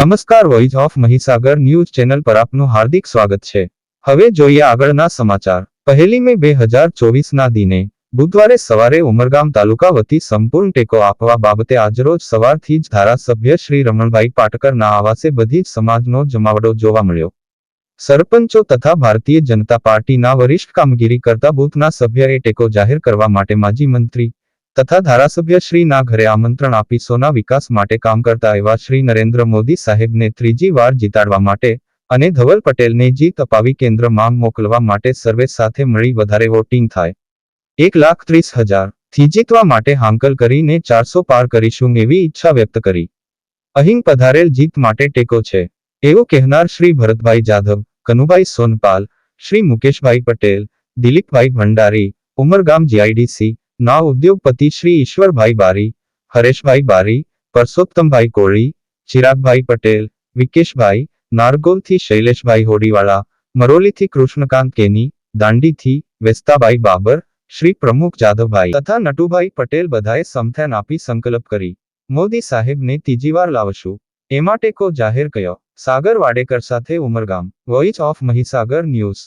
નમસ્કાર voice of Mahisagar news channel પર આપનું હાર્દિક સ્વાગત છે. હવે જોઈએ આગળના સમાચાર. પહેલી મે બે હજાર ચોવીસના દિને, બુધવારે સવારે ઉમરગામ તાલુકા વતી સંપૂર્ણ ટેકો આપવા બાબતે આજરોજ સવારથી જ ધારાસભ્ય શ્રી રમણભાઈ પાટકરના આવાસે બધી જ સમાજનો જમાવડો જોવા મળ્યો. સરપંચો તથા ભારતીય જનતા પાર્ટીના વરિષ્ઠ કામગીરી કરતા બૂથના સભ્યએ ટેકો જાહેર કરવા માટે માજી મંત્રી તથા ધારાસભ્ય શ્રીના ઘરે આમંત્રણ આપી સોના વિકાસ માટે કામ કરતા એવા શ્રી નરેન્દ્ર મોદી સાહેબને ત્રીજી વાર જીતાડવા માટે અને ધવલ પટેલને જીત અપાવી કેન્દ્રમાં મોકલવા માટે સર્વે સાથે મળી વધારે વોટિંગ થાય. એક લાખ ત્રીસ હજારથી જીતવા માટે હાંકલ કરીને ચારસો પાર કરીશું એવી ઈચ્છા વ્યક્ત કરી. અહીં પધારેલ જીત માટે ટેકો છે. એવું કહેનાર શ્રી ભરતભાઈ જાધવ, કનુભાઈ સોનપાલ, શ્રી મુકેશભાઈ પટેલ, દિલીપભાઈ ભંડારી, ઉમરગામ જીઆઈડીસી ના ઉદ્યોગપતિ શ્રી ઈશ્વરભાઈ બારી, હરેશભાઈ બારી, પરસોત્તમભાઈ કોળી, ચિરાગભાઈ પટેલ, વિકેશભાઈ, નારગોલથી શૈલેષભાઈ હોડીવાળા, મરોલીથી કૃષ્ણકાંત કેની, દાંડીથી વેસ્તાભાઈ બાબર, શ્રી પ્રમુખ જાદવભાઈ તથા નટુભાઈ પટેલ બધાએ સમથાન આપી સંકલ્પ કરી. મોદી સાહેબને ત્રીજી વાર લાવશું. એ માટે કો જાહેર કયો. સાગર વાડેકર સાથે Umargam. Voice of Mahisagar news.